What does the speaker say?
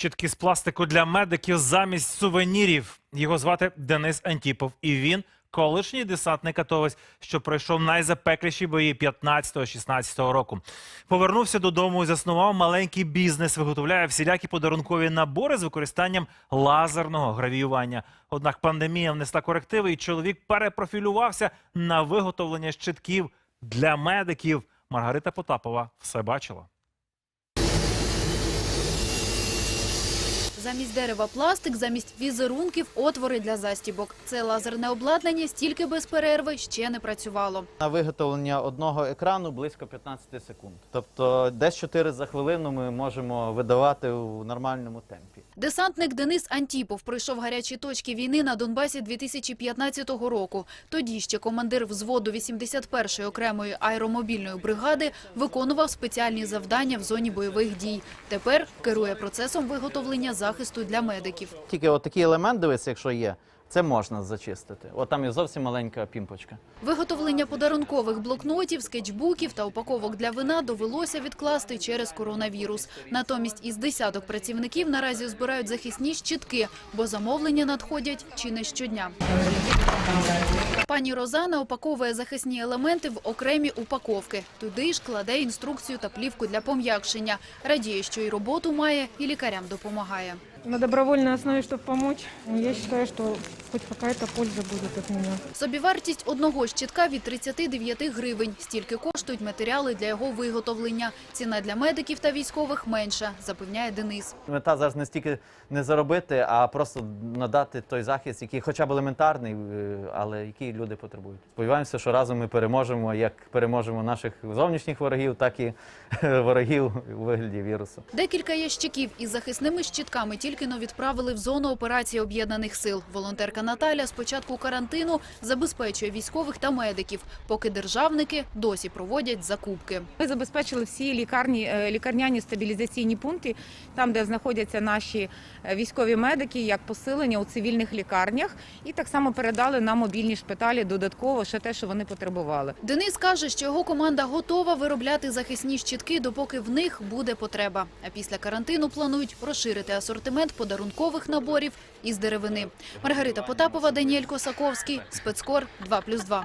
щитки з пластику для медиків замість сувенірів. Його звати Денис Антіпов, і він колишній десантник атовець, що пройшов найзапекліші бої 15-16 року. Повернувся додому і заснував маленький бізнес, виготовляє всілякі подарункові набори з використанням лазерного гравіювання. Однак пандемія внесла корективи, і чоловік перепрофілювався на виготовлення щитків для медиків. Маргарита Потапова все бачила. Замість дерева пластик, замість візерунків отвори для застібок. Це лазерне обладнання стільки без перерви ще не працювало. На виготовлення одного екрану близько 15 секунд. Тобто десь 4 за хвилину ми можемо видавати у нормальному темпі. Десантник Денис Антіпов пройшов гарячі точки війни на Донбасі 2015 року. Тоді ще командир взводу 81-ї окремої аеромобільної бригади виконував спеціальні завдання в зоні бойових дій. Тепер керує процесом виготовлення захисту для медиків. Тільки от такий елемент, дивиться, якщо є, це можна зачистити. От там є зовсім маленька пімпочка. Виготовлення подарункових блокнотів, скетчбуків та упаковок для вина довелося відкласти через коронавірус. Натомість із десяток працівників наразі збирають захисні щитки, бо замовлення надходять чи не щодня. Пані Розана опаковує захисні елементи в окремі упаковки. Туди ж кладе інструкцію та плівку для пом'якшення. Радіє, що і роботу має, і лікарям допомагає. На добровольной основе, чтобы помочь, я считаю, что хоть какая-то польза будет от меня. Собівартість одного щитка від 39 гривень. Стільки коштують матеріали для його виготовлення. Ціна для медиків та військових менша, запевняє Денис. Мета зараз не стільки не заробити, а просто надати той захист, який хоча б елементарний, е, але який люди потребують. Сподіваємося, що разом ми переможемо, як переможемо наших зовнішніх ворогів, так і ворогів у вигляді вірусу. Декілька ящиків із захисними щитками тільки но відправили в зону операції об'єднаних сил. Волонтерка Наталя з початку карантину забезпечує військових та медиків, поки державники досі проводять закупки. Ми забезпечили всі лікарні, е, лікарняні стабілізаційні пункти, там, де знаходяться наші е, військові медики, як посилення у цивільних лікарнях, і так само передали на мобільні шпиталі додатково ще те, що вони потребували. Денис каже, що його команда готова виробляти захисні щитки, допоки в них буде потреба. А після карантину планують розширити асортимент подарункових наборів із деревини. Маргарита Потапова, Даніель Косаковський, спецкор 2+,2.